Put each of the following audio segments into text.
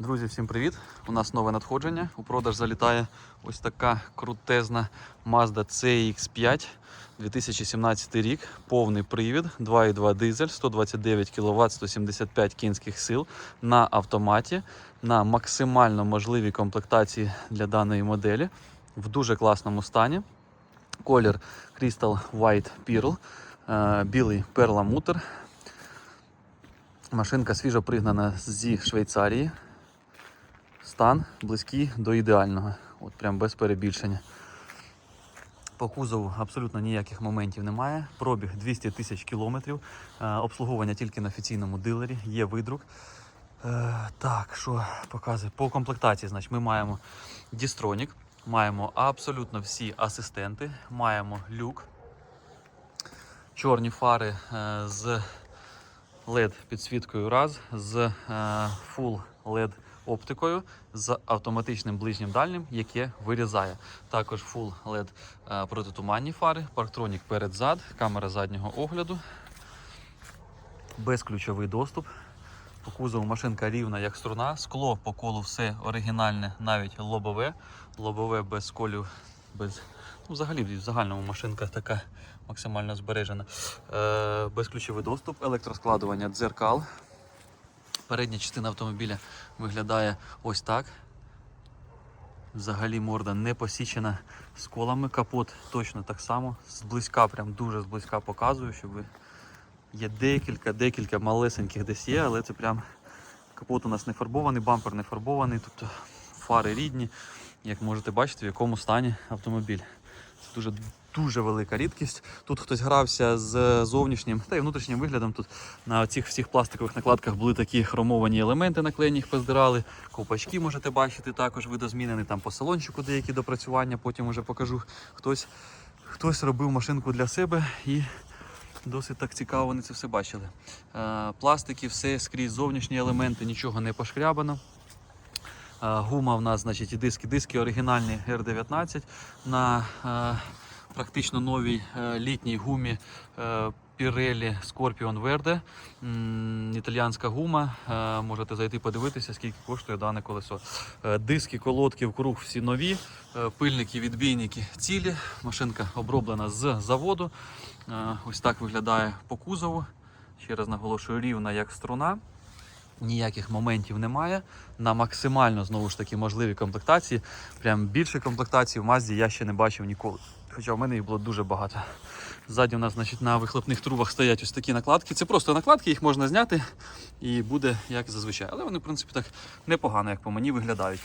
Друзі, всім привіт! У нас нове надходження. У продаж залітає ось така крутезна Mazda CX5 2017 рік. Повний привід, 2,2 дизель, 129 кВт, 175 кінських сил на автоматі, на максимально можливій комплектації для даної моделі в дуже класному стані. Колір Crystal White Pearl, е, білий перламутр. Машинка свіжо пригнана зі Швейцарії. Стан близький до ідеального. От прям без перебільшення. По кузову абсолютно ніяких моментів немає. Пробіг 200 тисяч кілометрів. Е, Обслуговування тільки на офіційному дилері, є видрук. Е, Так, що показує? По комплектації, значить, ми маємо дістронік, маємо абсолютно всі асистенти, маємо люк, чорні фари е, з LED підсвіткою раз, з Full LED оптикою, з автоматичним ближнім дальнім, яке вирізає. Також Full LED е, протитуманні фари, парктронік перед-зад, камера заднього огляду, безключовий доступ. По кузову машинка рівна, як струна, скло по колу все оригінальне, навіть лобове. Лобове без сколів, без. Ну, взагалі, в загальному машинка така максимально збережена. Е, безключовий доступ, електроскладування дзеркал. Передня частина автомобіля виглядає ось так. Взагалі морда не посічена сколами. Капот точно так само. Зблизька, прям дуже зблизька показую, щоб ви. Є декілька, декілька малесеньких десь є, але це прям капот у нас не фарбований, бампер не фарбований, тобто фари рідні. Як можете бачити, в якому стані автомобіль. Це дуже дуже велика рідкість. Тут хтось грався з зовнішнім та й внутрішнім виглядом. Тут на цих всіх пластикових накладках були такі хромовані елементи наклеєні, їх поздирали. Ковпачки можете бачити, також видозмінені там по салончику деякі допрацювання. Потім уже покажу. Хтось, хтось робив машинку для себе і досить так цікаво вони це все бачили. Е, пластики, все скрізь зовнішні елементи, нічого не пошкрябано. Е, Гума в нас, значить, і диски, диски оригінальні R19 на е, практично новій е, літній гумі е, Pirelli Scorpion Verde. Італіянська гума. Е, Можете зайти подивитися, скільки коштує дане колесо. Диски, колодки вкруг всі нові, пильники, відбійники цілі. Машинка оброблена з заводу. Ось так виглядає по кузову. Ще раз наголошую, рівна як струна. Ніяких моментів немає. На максимально знову ж таки можливі комплектації. Прям більше комплектацій в Мазді я ще не бачив ніколи. Хоча в мене їх було дуже багато. Ззаді у нас значить, на вихлопних трубах стоять ось такі накладки. Це просто накладки, їх можна зняти і буде як зазвичай. Але вони, в принципі, так непогано, як по мені виглядають.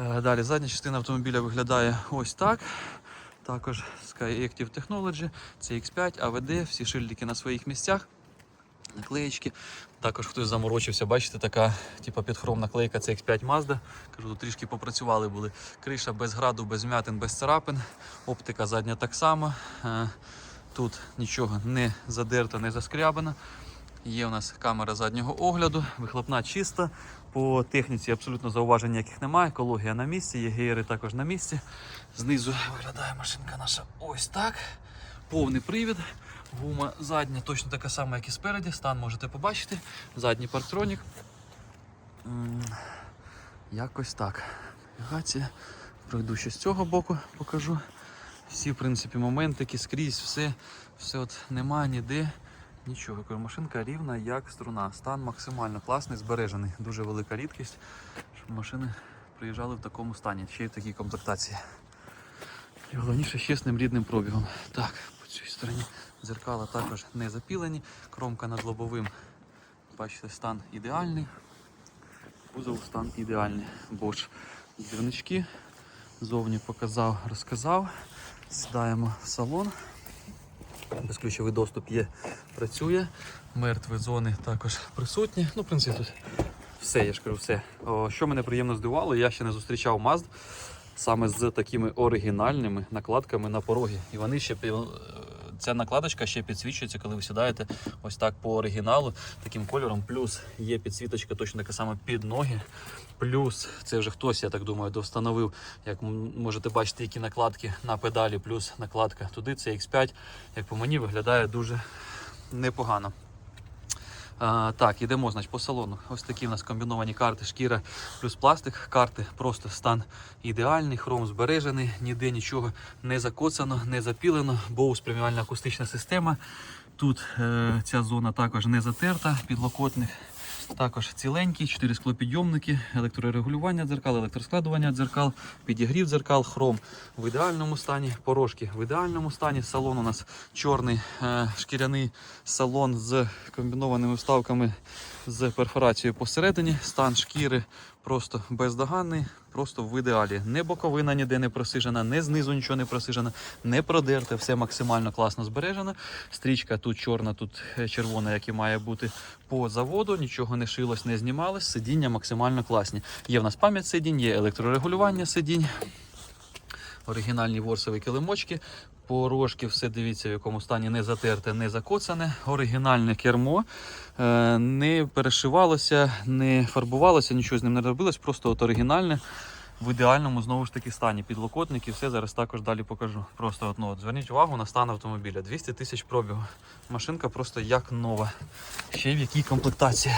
Е, Далі задня частина автомобіля виглядає ось так. Також Skyactiv Technology, CX5, AVD, всі шильдики на своїх місцях наклеєчки. Також хтось заморочився, бачите, така типу, підхром наклейка CX5 Mazda. Кажу, тут трішки попрацювали були. Криша без граду, без м'ятин, без царапин. Оптика задня так само. Е, Тут нічого не задерто, не заскрябано. Є у нас камера заднього огляду, вихлопна чиста. По техніці абсолютно зауважень ніяких немає. Екологія на місці, є геєри також на місці. Знизу виглядає машинка наша ось так. Повний привід. Гума задня точно така сама, як і спереді. Стан можете побачити. Задній парктронік. Якось так. Навігація. Пройду ще з цього боку, покажу. Всі, в принципі, моментики скрізь, все, все от немає ніде. Нічого, машинка рівна, як струна. Стан максимально класний, збережений. Дуже велика рідкість, щоб машини приїжджали в такому стані, ще й в такій комплектації. І головніше з чесним рідним пробігом. Так, цій стороні дзеркала також не запілені. Кромка над лобовим. Бачите, стан ідеальний. Кузов стан ідеальний. Bosch двірнички. Зовні показав, розказав. Сідаємо в салон. Безключовий доступ є, працює. Мертві зони також присутні. Ну, в принципі, тут все, я ж кажу, все. О, що мене приємно здивувало, я ще не зустрічав Mazda саме з такими оригінальними накладками на пороги. І вони ще ця накладочка ще підсвічується, коли ви сідаєте ось так по оригіналу, таким кольором. Плюс є підсвіточка точно така сама під ноги. Плюс це вже хтось, я так думаю, довстановив, як можете бачити, які накладки на педалі, плюс накладка туди. Це X5, як по мені, виглядає дуже непогано. А, так, ідемо значить, по салону. Ось такі в нас комбіновані карти, шкіра плюс пластик. Карти просто стан ідеальний, хром збережений, ніде нічого не закоцано, не запілено, бо преміальна акустична система. Тут е, ця зона також не затерта, підлокотник також ціленький, 4 склопідйомники, електрорегулювання дзеркал, електроскладування дзеркал, підігрів дзеркал, хром в ідеальному стані, порожки в ідеальному стані. Салон у нас чорний е, шкіряний салон з комбінованими вставками з перфорацією посередині. Стан шкіри просто бездоганний, просто в ідеалі. Не боковина ніде не просижена, не знизу нічого не просижено, не продерте, все максимально класно збережено. Стрічка тут чорна, тут е, червона, як і має бути по заводу. Нічого не шилось, не знімалось. Сидіння максимально класні. Є в нас пам'ять сидінь, є електрорегулювання сидінь. Оригінальні ворсові килимочки. Порожки, все дивіться, в якому стані не затерте, не закоцане. Оригінальне кермо. Е, Не перешивалося, не фарбувалося, нічого з ним не робилось. Просто от оригінальне в ідеальному знову ж таки стані. Підлокотники, все зараз також далі покажу. Просто от, ну, от, зверніть увагу на стан автомобіля. 200 тисяч пробігу. Машинка просто як нова. Ще в якій комплектації.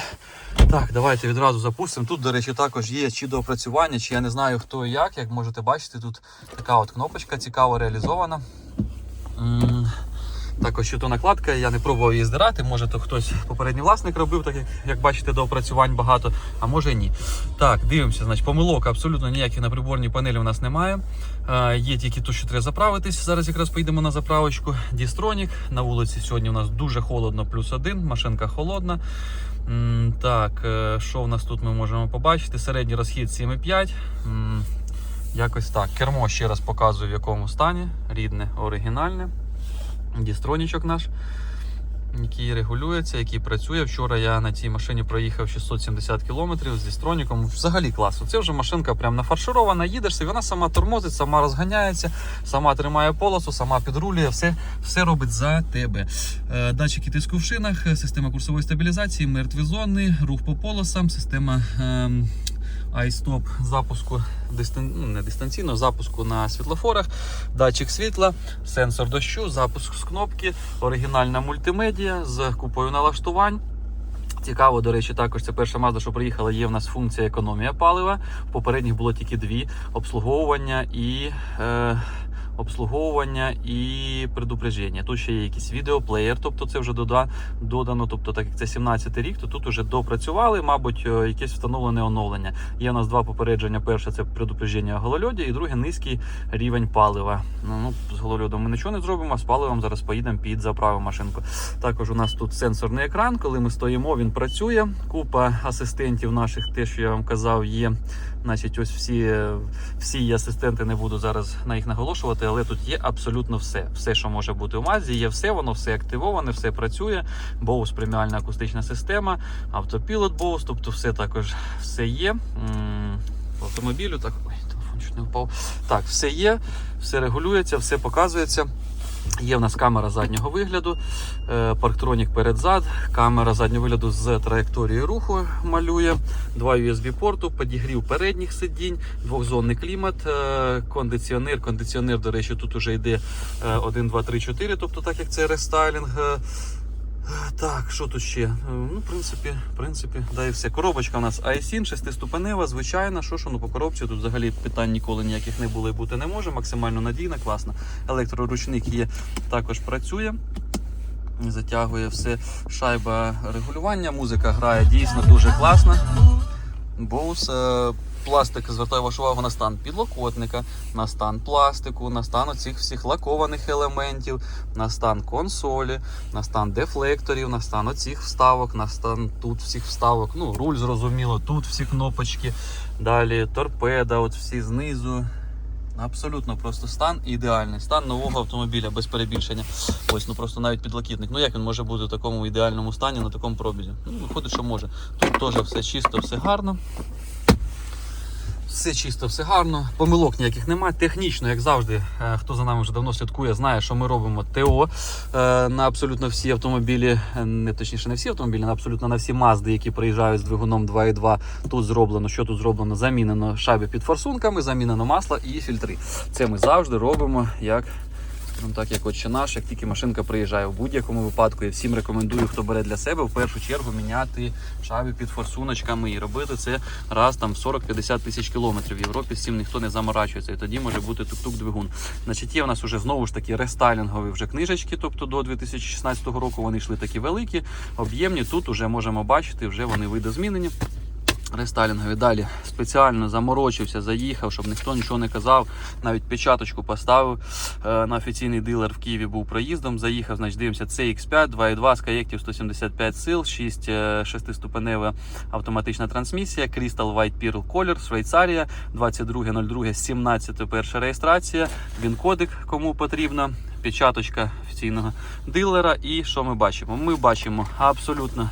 Так, давайте відразу запустимо. Тут, до речі, також є чи доопрацювання, чи я не знаю хто і як. Як можете бачити, тут така от кнопочка цікаво реалізована. Також що то накладка, я не пробував її здирати. Може, то хтось попередній власник робив, так як, як бачите, до опрацювань багато, а може ні. Так, дивимося, значить, помилок абсолютно ніяких на приборній панелі у нас немає. Е, є тільки то, що треба заправитись. Зараз якраз поїдемо на заправочку. Дістронік. На вулиці сьогодні у нас дуже холодно, плюс один, машинка холодна. М, так, е, що в нас тут ми можемо побачити? Середній розхід 7,5. М, Якось так. Кермо ще раз показую в якому стані. Рідне, оригінальне. Дістронічок наш, який регулюється, який працює. Вчора я на цій машині проїхав 670 км з дістроніком. Взагалі клас. Це вже машинка прям нафарширована, їдеш, і вона сама тормозить, сама розганяється, сама тримає полосу, сама підрулює, все, все робить за тебе. Е, Датчики тиску в шинах, система курсової стабілізації, мертві зони, рух по полосам, система. iStop запуску дистан... ну, не дистанційно, запуску на світлофорах, датчик світла, сенсор дощу, запуск з кнопки, оригінальна мультимедія з купою налаштувань. Цікаво, до речі, також це перша мазда, що приїхала, є в нас функція економія палива. Попередніх було тільки дві: обслуговування і. Е... Обслуговування і предупреждення. Тут ще є якийсь відеоплеєр, тобто це вже дода, додано. Тобто, так як це 17 рік, то тут вже допрацювали, мабуть, е, якесь встановлене оновлення. Є у нас два попередження. Перше це предупреждення о голольоді, і друге низький рівень палива. Ну, ну з голольодом ми нічого не зробимо, а з паливом зараз поїдемо під заправу машинку. Також у нас тут сенсорний екран. Коли ми стоїмо, він працює. Купа асистентів наших, те, що я вам казав, є. Значить, ось всі, всі асистенти, не буду зараз на їх наголошувати, але тут є абсолютно все. Все, що може бути у Мазі, є все, воно все активоване, все працює. Боус преміальна акустична система, автопілот Боус, тобто все також все є. М, автомобілю, так, ой, телефон чуть не впав. Так, все є, все регулюється, все показується. Є в нас камера заднього вигляду, е, парктронік перед-зад, камера заднього вигляду з траєкторією руху малює, два USB-порту, підігрів передніх сидінь, двохзонний клімат, е, кондиціонер. Кондиціонер, до речі, тут уже йде е, 1, 2, 3, 4, тобто так як це рестайлінг. Е, Так, що тут ще? Е, Ну, в принципі, в принципі, да і все. Коробочка у нас i7, шестиступенева, звичайна. Що ж, ну по коробці тут взагалі питань ніколи ніяких не було і бути не може. Максимально надійна, класна. Електроручник є, також працює. Затягує все. Шайба регулювання, музика грає дійсно дуже класно. Боус. Пластик звертаю вашу увагу на стан підлокотника, на стан пластику, на стан оцих всіх лакованих елементів, на стан консолі, на стан дефлекторів, на стан оцих вставок, на стан тут всіх вставок. Ну, руль зрозуміло, тут всі кнопочки. Далі торпеда, от всі знизу. Абсолютно просто стан ідеальний. Стан нового автомобіля без перебільшення. Ось, ну просто навіть підлокітник. Ну як він може бути в такому ідеальному стані на такому пробізі? Ну, виходить, що може. Тут теж все чисто, все гарно. Все чисто, все гарно, помилок ніяких немає. Технічно, як завжди, е, хто за нами вже давно слідкує, знає, що ми робимо ТО е, на абсолютно всі автомобілі, е, не точніше, не всі автомобілі, на абсолютно на всі мазди, які приїжджають з двигуном 2.2. Тут зроблено, що тут зроблено? Замінено шайби під форсунками, замінено масло і фільтри. Це ми завжди робимо як Прям так, як от ще наш, як тільки машинка приїжджає. В будь-якому випадку я всім рекомендую, хто бере для себе в першу чергу міняти шайби під форсуночками і робити це раз там в 40-50 тисяч кілометрів. В Європі з цим ніхто не заморачується, і тоді може бути тук-тук двигун. Значить, є у нас уже знову ж таки рестайлінгові вже книжечки, тобто до 2016 року вони йшли такі великі, об'ємні. Тут уже можемо бачити, вже вони видозмінені. Рестайлінгові далі спеціально заморочився, заїхав, щоб ніхто нічого не казав. Навіть печаточку поставив е, на офіційний дилер в Києві був проїздом. Заїхав, значить, дивимося CX5, 2.2 з каєктів 175 сил, 6 шестиступенева автоматична трансмісія, Crystal White Pearl Color, Швейцарія, 22.02, 17 перша реєстрація, він-кодик, кому потрібно. Печаточка офіційного дилера. І що ми бачимо? Ми бачимо абсолютно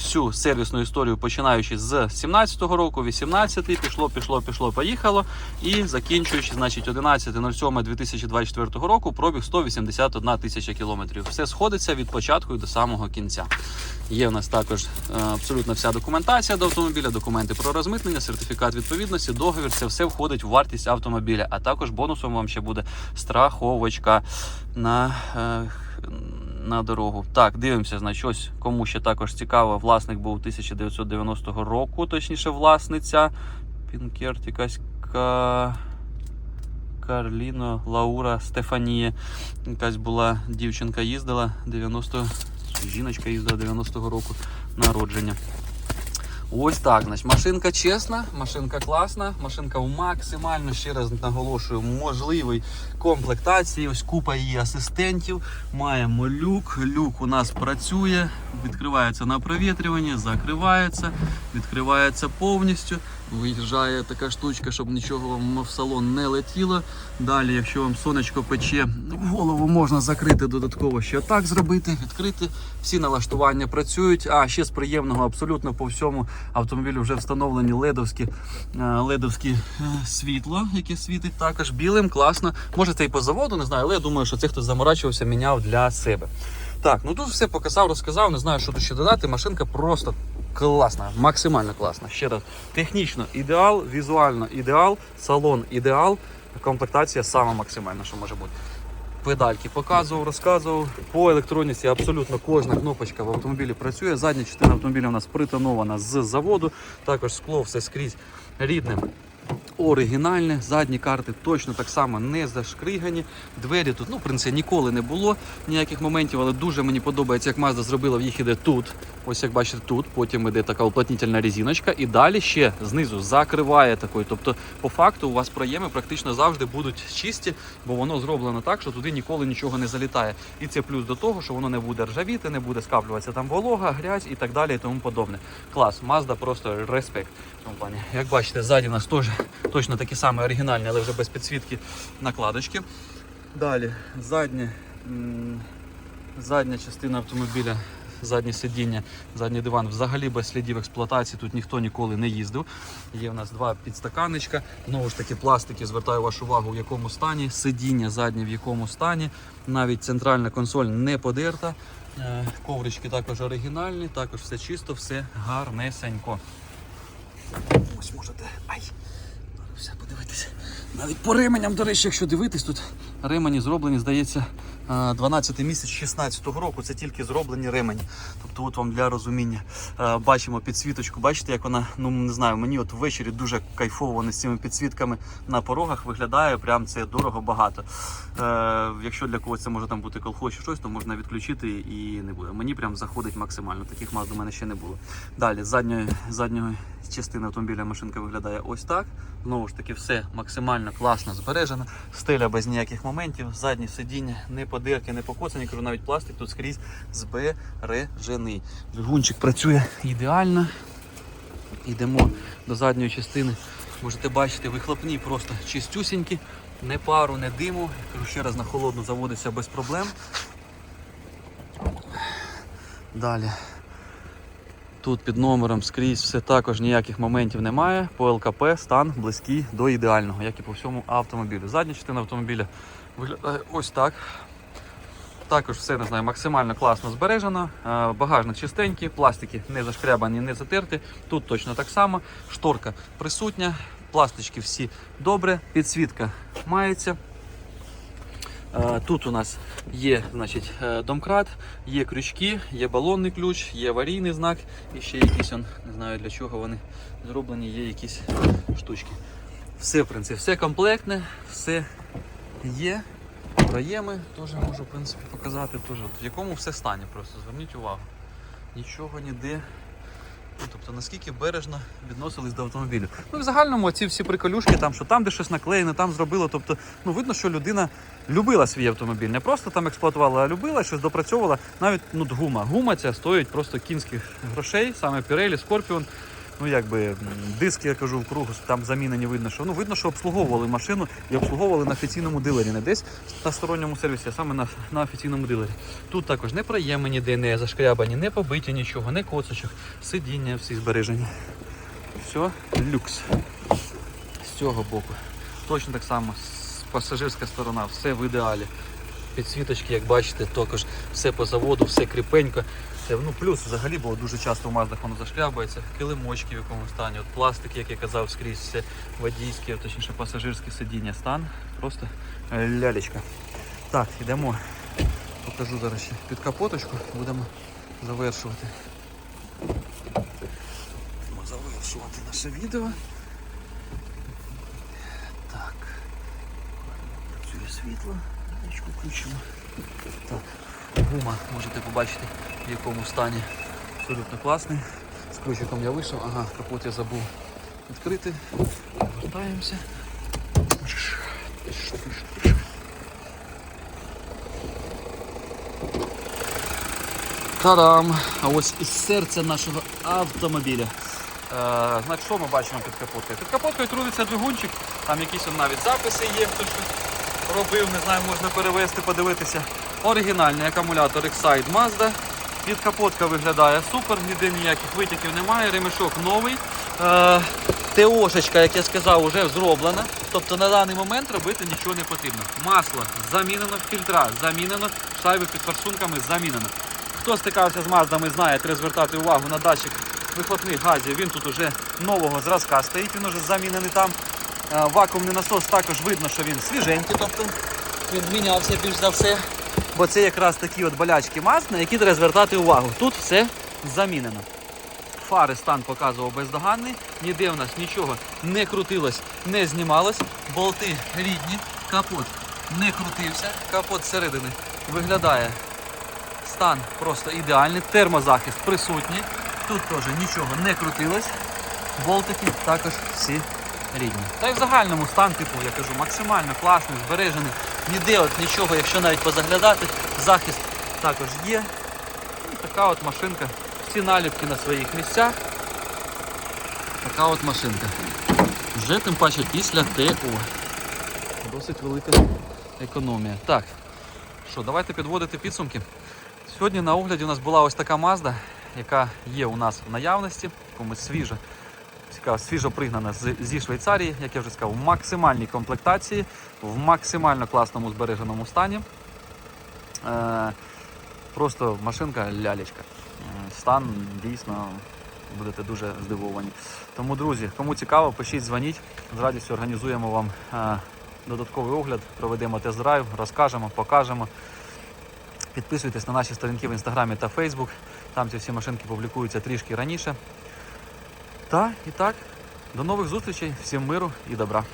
всю сервісну історію, починаючи з 17-го року, 18-й, пішло, пішло, пішло, поїхало. І закінчуючи, значить, 11.07.2024 року, пробіг 181 тисяча кілометрів. Все сходиться від початку до самого кінця. Є в нас також е, абсолютно вся документація до автомобіля, документи про розмитнення, сертифікат відповідності, договір. Це все входить в вартість автомобіля. А також бонусом вам ще буде страховочка на. На дорогу. Так, дивимося, значить, ось кому ще також цікаво, власник був 1990 року, точніше, власниця. Пінкерт якась ка... Карліно Лаура Стефанія. Якась була дівчинка їздила 90 жіночка їздила 90-го року народження. Ось так, значить, машинка чесна, машинка класна, машинка максимально, ще раз наголошую, можливій комплектації. Ось купа її асистентів. Маємо люк. Люк у нас працює, відкривається на провітрювання, закривається, відкривається повністю. Виїжджає така штучка, щоб нічого вам в салон не летіло. Далі, якщо вам сонечко пече, голову можна закрити додатково ще так зробити, відкрити. Всі налаштування працюють. А ще з приємного абсолютно по всьому автомобілю вже встановлені ледовські, е, ледовські е, світло, яке світить також білим, класно. Може це і по заводу, не знаю, але я думаю, що це хто заморачувався, міняв для себе. Так, ну тут все показав, розказав. Не знаю, що тут ще додати. Машинка просто класна, максимально класна. Ще раз, технічно ідеал, візуально ідеал, салон ідеал, комплектація сама максимальна, що може бути. Педальки показував, розказував. По електроніці абсолютно кожна кнопочка в автомобілі працює. Задня частина автомобіля у нас притонована з заводу. Також скло все скрізь рідне. Оригінальне, задні карти точно так само не зашкригані. Двері тут, ну, в принципі, ніколи не було ніяких моментів, але дуже мені подобається, як Mazda зробила, в їх іде тут. Ось як бачите, тут. Потім іде така уплотнительна резиночка, і далі ще знизу закриває такою. Тобто, по факту, у вас проєми практично завжди будуть чисті, бо воно зроблено так, що туди ніколи нічого не залітає. І це плюс до того, що воно не буде ржавіти, не буде скаплюватися там волога, грязь і так далі, і тому подобне. Клас, Mazda просто респект. Як бачите, ззаді нас теж точно такі самі оригінальні, але вже без підсвітки накладочки. Далі заднє, задня частина автомобіля, заднє сидіння, задній диван взагалі без слідів експлуатації. Тут ніхто ніколи не їздив. Є у нас два підстаканничка. Знову ж таки, пластики, звертаю вашу увагу, в якому стані, сидіння заднє в якому стані. Навіть центральна консоль не подерта. Е, Коврички також оригінальні, також все чисто, все гарнесенько. Ось можете. Ай! Все подивитися. Навіть по ременям, до речі, якщо дивитись, тут ремені зроблені, здається, 12 місяць 16-го року. Це тільки зроблені ремені. Тобто, от вам для розуміння. Е, Бачимо підсвіточку. Бачите, як вона, ну не знаю, мені от ввечері дуже кайфово вони з цими підсвітками на порогах виглядає. Прям це дорого багато. Е, Якщо для когось це може там бути колхоз чи щось, то можна відключити і не буде. Мені прям заходить максимально. Таких маз до мене ще не було. Далі, задньої, задньої частини автомобіля машинка виглядає ось так. Знову ж таки, все максимально класно збережено. Стиля без ніяких моментів, задні сидіння, не подирки, не покоцані. Кажу, навіть пластик тут скрізь збережений. Двигунчик працює ідеально. Йдемо до задньої частини. Можете бачити, вихлопні просто чистюсінькі, не пару, не диму. Кажу ще раз на холодну заводиться без проблем. Далі. Тут під номером скрізь все також ніяких моментів немає. По ЛКП стан близький до ідеального, як і по всьому автомобілю. Задня частина автомобіля виглядає ось так. Також все не знаю, максимально класно збережено. Е, Багажник чистенький, пластики не зашкрябані, не затерті. Тут точно так само. Шторка присутня, пластички всі добре, підсвітка мається. Е, Тут у нас є значить, е, домкрат, є крючки, є балонний ключ, є аварійний знак і ще якісь, не знаю для чого вони зроблені, є якісь штучки. Все, в принципі, все комплектне, все є. Проєми теж можу в принципі, показати. Теж. В якому все стані, просто зверніть увагу. Нічого ніде. Ну, тобто наскільки бережно відносились до автомобілю. Ну в загальному ці всі приколюшки, там, що там де щось наклеєне, там зробило. Тобто, ну видно, що людина любила свій автомобіль. Не просто там експлуатувала, а любила, щось допрацьовувала. Навіть ну, гума. Гума ця стоїть просто кінських грошей, саме Pirelli, Scorpion. Ну, якби диски, я кажу, в кругу, там замінені видно, що ну видно, що обслуговували машину і обслуговували на офіційному дилері, не десь на сторонньому сервісі, а саме на, на офіційному дилері. Тут також не проєми ніде, не зашкрябані, не побиті нічого, не коцочок, сидіння всі збережені. Все, люкс. З цього боку. Точно так само, пасажирська сторона, все в ідеалі. Підсвіточки, як бачите, також все по заводу, все кріпенько. Це, ну, плюс взагалі було дуже часто в маздах воно зашкрябується, килимочки в якому стані, от пластик, як я казав, скрізь все водійське, точніше пасажирське сидіння стан. Просто е, лялечка. Так, йдемо. Покажу зараз ще під капоточку, будемо завершувати. Будемо завершувати наше відео. Так. Працює світло. Річку включимо. Так. Гума можете побачити в якому стані. Абсолютно класний. З ключиком я вийшов. Ага, капот я забув відкрити. Повертаємося. Та-дам! А ось і серце нашого автомобіля. Е, значить, що ми бачимо під капоткою? Під капоткою трудиться двигунчик, там якісь навіть записи є, хто робив, не знаю, можна перевести, подивитися. Оригінальний акумулятор Excite Mazda. Під капотка виглядає супер, ніде ніяких витіків немає, ремешок новий. Е, ТОшечка, як я сказав, вже зроблена. Тобто на даний момент робити нічого не потрібно. Масло замінено, фільтра замінено, шайби під форсунками замінено. Хто стикався з маздами, знає, треба звертати увагу на датчик вихлопних газів. Він тут уже нового зразка стоїть, він уже замінений там. Е, Вакуумний насос також видно, що він свіженький, тобто він мінявся більш за все. Бо це якраз такі от болячки мазд, на які треба звертати увагу. Тут все замінено. Фари стан показував бездоганний, ніде в нас нічого не крутилось, не знімалось. Болти рідні, капот не крутився, капот зсередини виглядає стан просто ідеальний, термозахист присутній. Тут теж нічого не крутилось. Болтики також всі рідні. Та й в загальному стан, типу, я кажу, максимально класний, збережений. Ніде от нічого, якщо навіть позаглядати, захист також є. Ну, така от машинка. Всі наліпки на своїх місцях. Така от машинка. Вже тим паче після ТО. Досить велика економія. Так, що, давайте підводити підсумки. Сьогодні на огляді у нас була ось така Mazda, яка є у нас в наявності, свіжа, свіжо пригнана зі Швейцарії, як я вже сказав, в максимальній комплектації, в максимально класному збереженому стані. Е, просто машинка лялечка. Е, Стан дійсно будете дуже здивовані. Тому, друзі, кому цікаво, пишіть, дзвоніть. З радістю організуємо вам е, додатковий огляд, проведемо тест-драйв, розкажемо, покажемо. Підписуйтесь на наші сторінки в інстаграмі та Фейсбук. Там ці всі машинки публікуються трішки раніше. Та і так, до нових зустрічей, всім миру і добра.